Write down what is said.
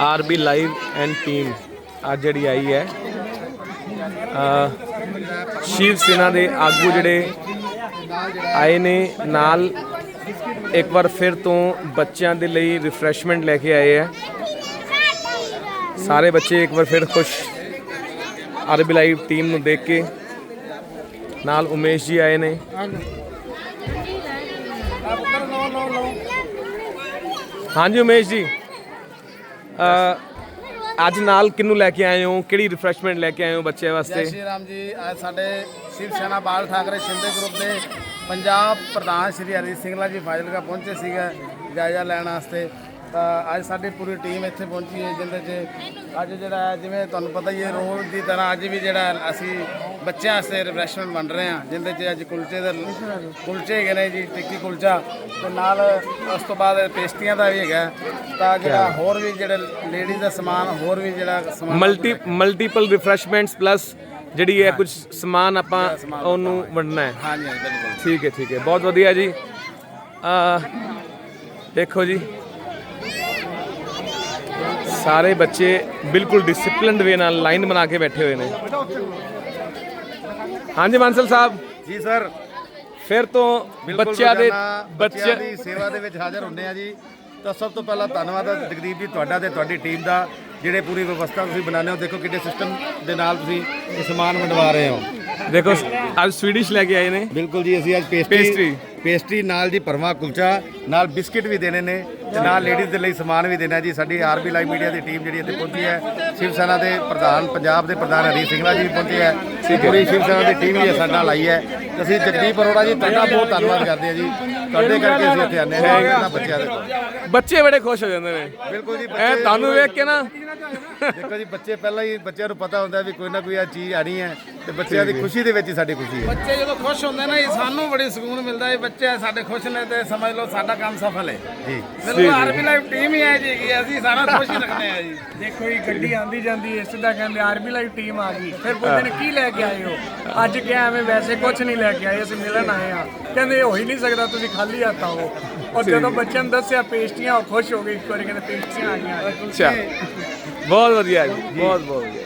RB live and team ਅੱਜ ਜਿਹੜੀ ਆਈ ਹੈ ਸ਼ਿਵ ਸੈਨਾ ਦੇ ਆਗੂ ਜਿਹੜੇ ਆਏ ਨੇ ਨਾਲ ਇੱਕ ਵਾਰ ਫਿਰ ਤੋਂ ਬੱਚਿਆਂ ਦੇ ਲਈ ਰਿਫਰੈਸ਼ਮੈਂਟ ਲੈ ਕੇ ਆਏ ਹੈ। ਸਾਰੇ ਬੱਚੇ ਇੱਕ ਵਾਰ ਫਿਰ ਖੁਸ਼। ਆਰਬੀ ਲਾਈਵ ਟੀਮ ਨੂੰ ਦੇਖ ਕੇ ਨਾਲ ਉਮੇਸ਼ ਜੀ ਆਏ ਨੇ। ਹਾਂਜੀ ਉਮੇਸ਼ ਜੀ। ਅੱਜ ਨਾਲ ਕਿਹਨੂੰ ਲੈ ਕੇ ਆਏ ਹੋ? ਕਿਹੜੀ ਰਿਫਰੈਸ਼ਮੈਂਟ ਲੈ ਕੇ ਆਏ ਹੋ ਬੱਚਿਆਂ ਜੈ ਵਾਸਤੇ ਸ਼੍ਰੀ ਰਾਮ ਜੀ, ਅੱਜ ਸਾਡੇ ਸ਼ਿਵ ਸੈਨਾ ਬਾਲ ਠਾਕਰੇ ਸ਼ਿੰਦੇ ਗਰੁੱਪ ਦੇ ਪੰਜਾਬ ਪ੍ਰਧਾਨ ਸ਼੍ਰੀ ਹਰੀ ਸਿੰਘਲਾ ਜੀ ਫਾਜ਼ਿਲਕਾ ਪਹੁੰਚੇ ਸੀਗੇ ਜਾਇਜ਼ਾ ਲੈਣ ਵਾਸਤੇ। ਤਾਂ ਅੱਜ ਸਾਡੀ ਪੂਰੀ ਟੀਮ ਇੱਥੇ ਪਹੁੰਚੀ ਹੈ ਜਿੰਦੇ 'ਚ ਅੱਜ ਜਿਹੜਾ ਹੈ ਜਿਵੇਂ ਤੁਹਾਨੂੰ ਪਤਾ ਹੀ ਹੈ ਰੋਜ਼ ਦੀ ਤਰ੍ਹਾਂ ਅੱਜ ਵੀ ਜਿਹੜਾ ਅਸੀਂ ਬੱਚਿਆਂ ਵਾਸਤੇ ਰਿਫਰੈਸ਼ਮੈਂਟ ਵੰਡ ਰਹੇ ਹਾਂ ਜਿੰਦੇ 'ਚ ਅੱਜ ਕੁਲਚੇ ਦੇ ਕੁਲਚੇ ਹੈਗੇ ਨੇ ਜੀ ਟਿੱਕੀ ਕੁਲਚਾ ਤੇ ਨਾਲ ਉਸ ਤੋਂ ਬਾਅਦ ਪੇਸਟੀਆਂ ਦਾ ਵੀ ਹੈਗਾ। ਤਾਂ ਜਿਹੜਾ ਹੋਰ ਵੀ ਜਿਹੜੇ ਲੇਡੀਜ਼ ਦਾ ਸਮਾਨ ਹੋਰ ਵੀ ਜਿਹੜਾ ਸਮਾਨ ਮਲਟੀ ਮਲਟੀਪਲ ਰਿਫਰੈਸ਼ਮੈਂਟਸ ਪਲੱਸ ਜਿਹੜੀ ਹੈ। ਕੁਝ ਸਮਾਨ ਆਪਾਂ ਉਹਨੂੰ ਵੰਡਣਾ ਹੈ। ਹਾਂਜੀ ਹਾਂਜੀ ਬਿਲਕੁਲ। ਠੀਕ ਹੈ ਠੀਕ ਹੈ। ਬਹੁਤ ਵਧੀਆ ਜੀ। ਆ ਦੇਖੋ ਜੀ ਸਾਰੇ ਬੱਚੇ ਬਿਲਕੁਲ ਡਿਸਪਲਿਨਡ ਵੇ ਨਾਲ ਲਾਈਨ ਬਣਾ ਕੇ ਬੈਠੇ ਹੋਏ ਨੇ। ਹਾਂਜੀ ਮਾਨਸਲ ਸਾਹਿਬ। ਜੀ ਸਰ। ਫਿਰ ਤੋਂ ਬਿਲਕੁਲ ਬੱਚਿਆਂ ਦੇ ਰੋਜ਼ਾਨਾ ਬੱਚਿਆਂ ਬੱਚੇ ਦੀ ਸੇਵਾ ਦੇ ਵਿੱਚ ਹਾਜ਼ਰ ਹੁੰਦੇ ਆ ਜੀ। ਤਾਂ ਸਭ ਤੋਂ ਪਹਿਲਾਂ ਧੰਨਵਾਦ ਹੈ ਜਗਦੀਪ ਜੀ ਤੁਹਾਡਾ ਤੇ ਤੁਹਾਡੀ ਟੀਮ ਦਾ ਜਿਹੜੇ ਪੂਰੀ ਵਿਵਸਥਾ ਤੁਸੀਂ ਬਣਾਉਂਦੇ ਹੋ। ਦੇਖੋ ਕਿੱਡੇ ਸਿਸਟਮ ਦੇ ਨਾਲ ਤੁਸੀਂ ਇਹ ਸਮਾਨ ਵੰਡਵਾ ਰਹੇ ਹੋ। ਦੇਖੋ ਅੱਜ ਸਵੀਡਿਸ਼ ਲੈ ਕੇ ਆਏ ਨੇ। ਬਿਲਕੁਲ ਜੀ ਅਸੀਂ ਅੱਜ ਪੇਸਟਰੀ। ਪੇਸਟਰੀ ਪੇਸਟਰੀ ਨਾਲ ਜੀ ਭਰਵਾ ਕੁਲਚਾ ਨਾਲ ਬਿਸਕਿਟ ਵੀ ਦੇਣੇ ਨੇ। ਤੇ ਨਾਲ ਲੇਡੀਜ਼ ਦੇ ਲਈ ਸਮਾਨ ਵੀ ਦੇਣਾ ਜੀ। ਸਾਡੀ ਆਰਬੀ ਲਾਈਵ ਮੀਡੀਆ ਦੀ ਟੀਮ ਜਿਹੜੀ ਇੱਥੇ ਪਹੁੰਚੀ ਹੈ। ਸ਼ਿਵ ਸੈਨਾ ਦੇ ਪ੍ਰਧਾਨ ਪੰਜਾਬ ਦੇ ਪ੍ਰਧਾਨ ਹਰੀ ਸਿੰਘਲਾ ਜੀ ਵੀ ਪਹੁੰਚੇ ਹੈ। ਪੂਰੀ ਸ਼ਿਵ ਸੈਨਾ ਦੀ ਟੀਮ ਵੀ ਸਾਡੇ ਨਾਲ ਆਈ ਹੈ ਅਸੀਂ ਜਗਦੀਪ ਅਰੋੜਾ ਜੀ ਤੁਹਾਡਾ ਬਹੁਤ ਧੰਨਵਾਦ ਕਰਦੇ ਹਾਂ ਜੀ। ਤੁਹਾਡੇ ਕਰਕੇ ਅਸੀਂ ਇੱਥੇ ਆਨੇ ਹਾਂ। ਇਹਨਾਂ ਬੱਚਿਆਂ ਦੇ ਕੋਲ। ਬੱਚੇ ਬੜੇ ਖੁਸ਼ ਹੋ ਜਾਂਦੇ ਨੇ। ਬਿਲਕੁਲ ਜੀ ਐ ਤੁਹਾਨੂੰ ਵੇਖ ਕੇ ਨਾ। ਦੇਖੋ ਜੀ ਬੱਚੇ ਪਹਿਲਾਂ ਹੀ ਬੱਚਿਆਂ ਨੂੰ ਪਤਾ ਹੁੰਦਾ ਵੀ ਕੋਈ ਨਾ ਕੋਈ ਆ ਚੀਜ਼ ਆਣੀ ਹੈ। ਤੇ ਬੱਚਿਆਂ ਦੀ ਖੁਸ਼ੀ ਦੇ ਵਿੱਚ ਹੀ ਸਾਡੀ ਖੁਸ਼ੀ ਹੈ। ਬੱਚੇ ਜਦੋਂ ਖੁਸ਼ ਹੁੰਦੇ ਨੇ ਸਾਨੂੰ ਬੜੀ ਸਕੂਨ ਮਿਲਦਾ ਹੈ। ਬੱਚੇ ਸਾਡੇ ਖੁਸ਼ ਨੇ ਤੇ ਸਮਝ ਲਓ ਸਾਡਾ ਕੰਮ ਸਫਲ ਹੈ। ਜੀ। ਬਿਲਕੁਲ ਆਰਬੀ ਲਾਈਵ ਟੀਮ ਹੀ ਹੈ ਜੀ ਕਿ ਅਸੀਂ ਸਾਰਾ ਖੁਸ਼ ਹੀ ਰੱਖਦੇ ਆ ਜੀ। ਦੇਖੋ ਇਹ ਗੱਡੀ ਆਂਦੀ ਜਾਂਦੀ ਹੈ ਸਿੱਧਾ ਕਹਿੰਦੇ ਆਰਬੀ ਲਾਈਵ ਟੀਮ ਆ ਗਈ। ਫਿਰ ਪੁੱਛਦੇ ਨੇ ਕੀ ਲੈ ਕੇ ਆਏ ਹੋ? ਅੱਜ ਕਿਹਾ ਐਵੇਂ ਵੈਸੇ ਕੁਝ ਨਹੀਂ ਲੈ ਕੇ ਆਏ ਅਸੀਂ ਮਿਲਣ ਆਏ ਆ। ਕਹਿੰਦੇ ਇਹ ਹੋ ਹੀ ਨਹੀਂ ਸਕਦਾ ਤੁਸੀਂ ਖਾਲੀ ਹੱਥ ਆਓ ਔਰ ਜਦੋਂ ਬੱਚਿਆਂ ਨੂੰ ਦੱਸਿਆ ਪੇਸਟੀਆਂ ਉਹ ਖੁਸ਼ ਹੋ ਗਏ ਇੱਕ ਵਾਰੀ ਕਹਿੰਦੇ ਪੇਸਟੀਆਂ ਆ ਗਈਆਂ। ਅੱਛਾ। ਬਹੁਤ ਵਧੀਆ ਜੀ। ਬਹੁਤ ਬਹੁਤ ਵਧੀਆ।